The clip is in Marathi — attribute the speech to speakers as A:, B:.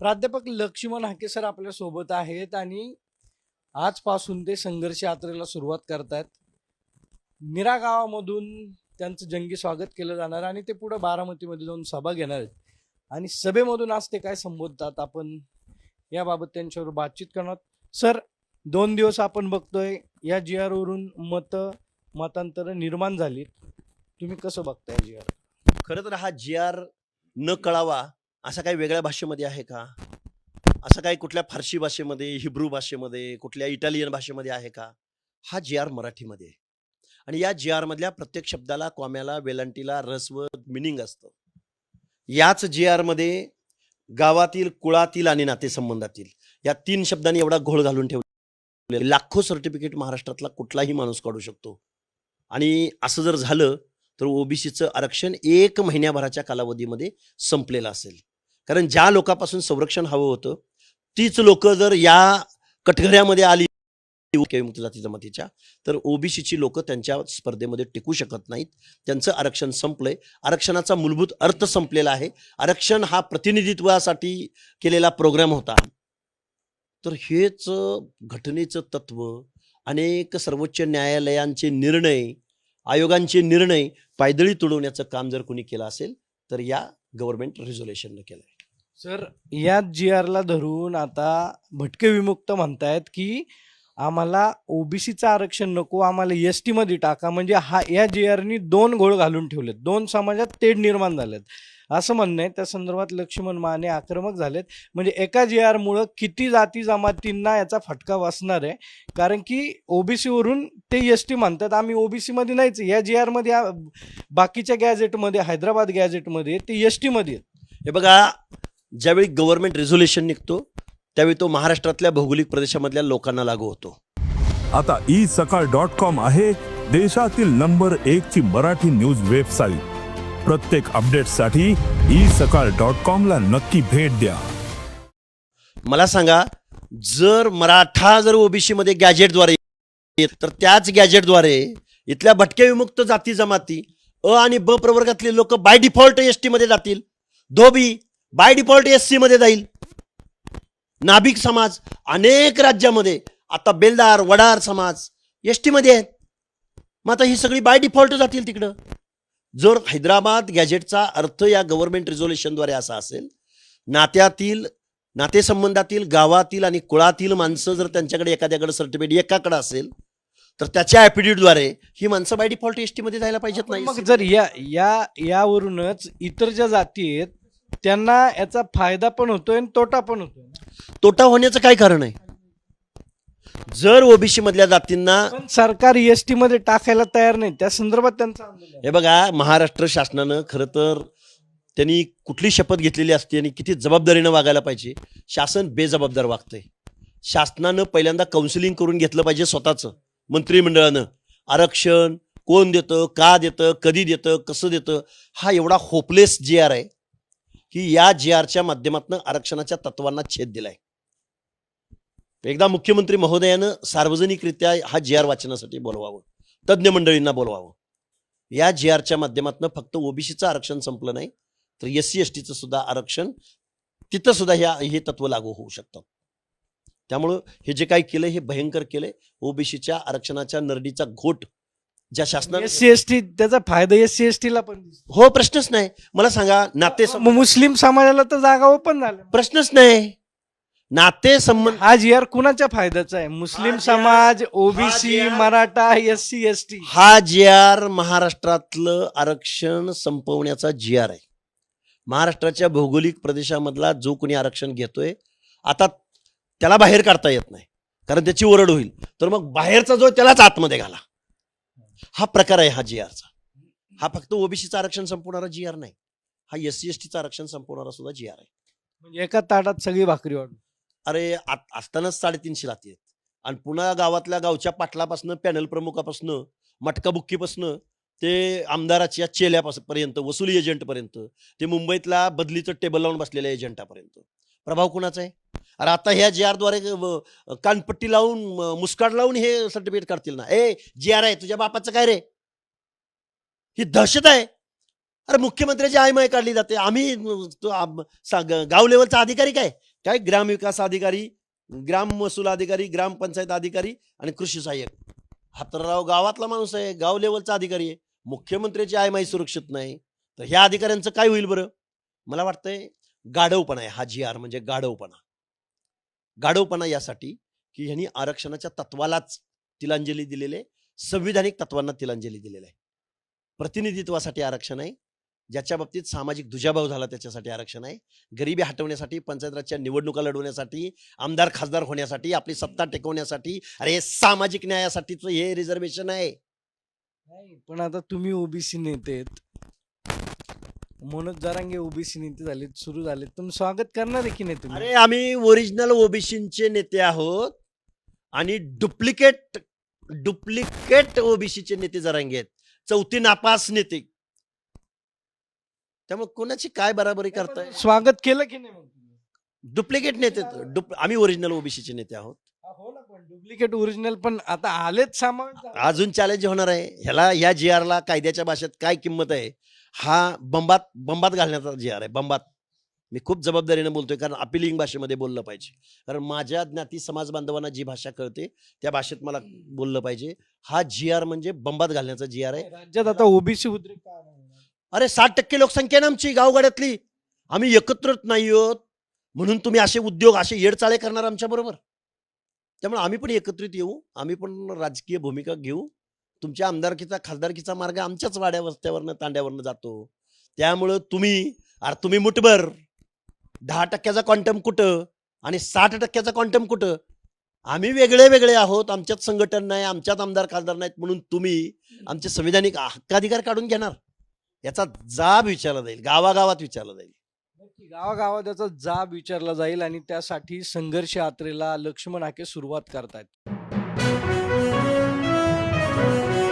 A: प्राध्यापक लक्ष्मण हाके सर आपल्यासोबत आहेत आणि आजपासून ते संघर्ष यात्रेला सुरुवात करतात निरा गावामधून त्यांचं जंगी स्वागत केलं जाणार आणि ते पुढे बारामतीमध्ये जाऊन सभा घेणार आहेत. आणि सभेमधून आज ते काय संबोधतात आपण याबाबत त्यांच्यावर बातचीत करणार. सर दोन दिवस आपण बघतोय या जी वरून मत मतांतर निर्माण झाली तुम्ही कसं बघताय जी आर?
B: खरं तर हा जी आर न कळावा असा काही वेगळ्या भाषेमध्ये आहे का? असं काही कुठल्या फारसी भाषेमध्ये हिब्रू भाषेमध्ये कुठल्या इटालियन भाषेमध्ये आहे का? हा जी आर मराठीमध्ये. आहे आणि या जी आरमधल्या प्रत्येक शब्दाला कॉम्याला वेलांटीला रस्व मिनिंग असतं. याच जी आरमध्ये गावातील कुळातील आणि नातेसंबंधातील या तीन शब्दांनी एवढा घोळ घालून ठेवले लाखो सर्टिफिकेट महाराष्ट्रातला कुठलाही माणूस काढू शकतो. आणि असं जर झालं तर ओबीसीचं आरक्षण एक महिन्याभराच्या कालावधीमध्ये संपलेलं असेल. कारण ज्या लोकांपासून संरक्षण हवं होतं तीच लोक जर या कटघऱ्यामध्ये आली मुक्त जाती जमातीच्या तर ओबीसीची लोक त्यांच्या स्पर्धेमध्ये टिकू शकत नाहीत. त्यांचं आरक्षण संपलंय. आरक्षणाचा मूलभूत अर्थ संपलेला आहे. आरक्षण हा प्रतिनिधित्वासाठी केलेला प्रोग्राम होता. तर हेच घटनेचं तत्व अनेक सर्वोच्च न्यायालयांचे निर्णय आयोगांचे निर्णय पायदळी तुडवण्याचं काम जर कोणी केलं असेल तर या गव्हर्नमेंट रेझोल्युशननं केलं
A: सर या जी आरला धरून आता भटके विमुक्त म्हणतायत की आम्हाला ओबीसीचं आरक्षण नको आम्हाला एस टीमध्ये टाका. म्हणजे हा या जी आरनी दोन घोळ घालून ठेवलेत. दोन समाजात तेढ निर्माण झालेत. असं म्हणणं आहे. त्या संदर्भात लक्ष्मण माने आक्रमक झालेत. म्हणजे एका जी आरमुळं किती जाती जमातींना याचा फटका बसणार आहे. कारण की ओबीसीवरून ते एस टी म्हणतात आम्ही ओबीसीमध्ये नाहीच या जी आरमध्ये बाकीच्या गॅजेटमध्ये हैदराबाद गॅजेटमध्ये ते एस टीमध्ये आहेत.
B: हे बघा ज्यावेळी गव्हर्नमेंट रिझोल्युशन निघतो त्यावेळी तो महाराष्ट्रातल्या भौगोलिक प्रदेशामधल्या लोकांना लागू होतो.
C: आता ई सकाळ डॉट कॉम आहे देशातील नंबर एक ची मराठी न्यूज वेबसाईट प्रत्येक अपडेटसाठी ई सकाळ डॉट कॉम ला नक्की भेट द्या.
B: मला सांगा जर मराठा जर ओबीसी मध्ये गॅजेटद्वारे तर त्याच गॅजेटद्वारे इथल्या भटके विमुक्त जाती जमाती अ आणि ब प्रवर्गातले लोक बाय डिफॉल्ट एस टी मध्ये जातील. धोबी बाय डिफॉल्ट एस सी मध्ये जाईल. नाभिक समाज अनेक राज्यामध्ये आता बेलदार वडार समाज एस टी मध्ये आहेत. मग आता ही सगळी बाय डिफॉल्ट जातील तिकडं. जर हैदराबाद गॅजेटचा अर्थ या गव्हर्नमेंट रिझोल्युशनद्वारे असा असेल नात्यातील नातेसंबंधातील गावातील आणि कुळातील माणसं जर त्यांच्याकडे एखाद्याकडे सर्टिफिकेट एकाकडे असेल तर त्याच्या ॲफिडेविटद्वारे ही माणसं बाय डिफॉल्ट एसमध्ये जायला पाहिजेत
A: मग
B: नाही
A: जर या या यावरूनच इतर ज्या जाती आहेत त्यांना याचा फायदा पण होतोय आणि तोटा पण होतोय.
B: तोटा होण्याचं काय कारण आहे? जर ओबीसी मधल्या जातींना
A: पण सरकार एस टी मध्ये टाकायला तयार नाही त्या संदर्भात त्यांचं आंदोलन.
B: हे बघा महाराष्ट्र शासनानं खरं तर त्यांनी कुठली शपथ घेतलेली असते आणि किती जबाबदारीनं वागायला पाहिजे? शासन बेजबाबदार वागतंय. शासनानं पहिल्यांदा काउन्सिलिंग करून घेतलं पाहिजे स्वतःचं मंत्रिमंडळानं. आरक्षण कोण देतं का देतं कधी देतं कसं देतं हा एवढा होपलेस जी आर आहे. की या जी आरच्या माध्यमातून आरक्षणाच्या तत्वांना छेद दिलाय. एकदा मुख्यमंत्री महोदयानं सार्वजनिकरित्या हा जी आर वाचनासाठी बोलवावं तज्ज्ञ मंडळींना बोलवावं. या जी आरच्या माध्यमातून फक्त ओबीसीचं आरक्षण संपलं नाही तर एस सी एस टीचं सुद्धा आरक्षण तिथं सुद्धा ह्या हे तत्व लागू होऊ शकतं. त्यामुळं हे जे काही केलंय हे भयंकर केलंय. ओबीसीच्या आरक्षणाच्या नरडीचा घोट ज्या शासनाने
A: एस सी एस टी त्याचा फायदा एस सी एस टी ला पण दिसतो.
B: हो प्रश्नच नाही. मला सांगा नाते
A: मग मुस्लिम समाजाला तर जागा ओपन झाल्या.
B: प्रश्नच नाही. नाते संबंध
A: हा जी आर कुणाच्या फायद्याचा आहे? मुस्लिम
B: हा जी आर-
A: समाज
B: हा
A: OBC
B: G R-
A: Maratha S C S T
B: हा जी आर महाराष्ट्रातलं आरक्षण संपवण्याचा जी आर आहे. महाराष्ट्राच्या भौगोलिक प्रदेशामधला जो कोणी आरक्षण घेतोय आता त्याला बाहेर काढता येत नाही. कारण त्याची ओरड होईल. तर मग बाहेरचा जो आहे त्यालाच आतमध्ये घाला. हा प्रकार आहे हा जी आरचा हा फक्त ओबीसीचं आरक्षण संपवणारा जी आर नाही. हा एस सी एस टीचं आरक्षण संपवणारा सुद्धा जी आर आहे.
A: म्हणजे एका ताटात सगळी भाकरी वाढून
B: अरे आत- असतानाच साडेतीनशे राहते आणि पुन्हा गावातल्या गावच्या पाटलापासनं पॅनल प्रमुखापासनं मटका बुक्कीपासनं ते आमदाराच्या चेल्यापर्यंत वसुली एजंटपर्यंत ते मुंबईतला बदलीचं टेबल लावून बसलेल्या एजंटापर्यंत प्रभाव कुणाचा आहे? अरे आता ह्या जी आरद्वारे कानपट्टी लावून मुस्काड लावून हे सर्टिफिकेट काढतील ना. ए जी आर आहे तुझ्या बापाचं काय रे? ही दहशत आहे. अरे मुख्यमंत्र्याची आयमय काढली जाते. आम्ही गाव लेवलचा अधिकारी काय? काय? ग्रामविकास अधिकारी ग्राम महसूल अधिकारी ग्रामपंचायत अधिकारी आणि कृषी सहाय्यक. हातराव गावातला माणूस आहे गाव लेवलचा अधिकारी आहे. मुख्यमंत्र्याची आयमाई सुरक्षित नाही. तर ह्या अधिकाऱ्यांचं काय होईल बरं? मला वाटतंय गाढवपणा आहे हा जी आर म्हणजे गाढवपणा. गाढवपणा यासाठी की ह्यांनी आरक्षणाच्या तत्वालाच तिलांजली दिलेले संविधानिक तत्वांना तिलांजली दिलेलं आहे. प्रतिनिधित्वासाठी आरक्षण आहे ज्याच्या बाबतीत सामाजिक दुजाभाव झाला त्याच्यासाठी आरक्षण आहे गरिबी हटवण्यासाठी पंचायत राजच्या निवडणुका लढवण्यासाठी आमदार खासदार होण्यासाठी आपली सत्ता टेकवण्यासाठी अरे हे सामाजिक न्यायासाठीच हे रिझर्वेशन आहे.
A: पण आता तुम्ही ओबीसी नेते आहेत. मनोज जरांगे ओबीसी नेते झालेत सुरू झालेत. तुम्ही स्वागत करणार आहे की नाही तुम्ही?
B: अरे आम्ही ओरिजिनल ओबीसीचे नेते आहोत आणि डुप्लिकेट डुप्लिकेट ओबीसीचे नेते जरांगे आहेत. चौथी नापास नेते. त्यामुळे कोणाची काय बराबरी करताय?
A: स्वागत केलं की नाही मग तुम्ही?
B: डुप्लिकेट नेते डुप आम्ही ओरिजिनल ओबीसीचे नेते आहोत.
A: हा, हो ना पण डुप्लिकेट ओरिजिनल पण आता आलेच सामावेश
B: अजून चॅलेंज होणार आहे. ह्याला ह्या जी आरला कायद्याच्या भाषेत काय किंमत आहे? हा बंबात बंबात घालण्याचा जी आर आहे बंबात. मी खूप जबाबदारीने बोलतोय कारण अपिलिंग भाषेमध्ये बोललं पाहिजे. कारण माझ्या ज्ञाती समाज बांधवांना जी भाषा कळते त्या भाषेत मला बोललं पाहिजे. हा जी आर म्हणजे बंबात घालण्याचा जी आर आहे.
A: राज्यात आता ओबीसी उद्रेक का नाही? होणार?
B: अरे साठ टक्के लोकसंख्या आहे ना आमची गावगाड्यातली. आम्ही एकत्रित नाही आहोत. म्हणून तुम्ही असे उद्योग असे येडचाळे करणार आमच्या बरोबर. त्यामुळे आम्ही पण एकत्रित येऊ आम्ही पण राजकीय भूमिका घेऊ. तुमच्या आमदारकीचा खासदारकीचा मार्ग आमच्याच वाड्या वस्त्यावरनं तांड्यावरनं जातो. त्यामुळं तुम्ही अरे तुम्ही मुठभर दहा टक्क्याचा क्वांटम कुठं आणि साठ टक्क्याचा क्वांटम कुठं? आम्ही वेगळे वेगळे आहोत आमच्यात संघटन नाही आमच्यात आमदार खासदार नाहीत म्हणून तुम्ही आमचे संविधानिक हक्काधिकार काढून घेणार. याचा जाब विचारला जाईल गावागावात विचारला जाईल.
A: गावागावात त्याचा जाब विचारला जाईल आणि त्यासाठी संघर्ष यात्रेला लक्ष्मण हाके सुरुवात करतायत. Thank you.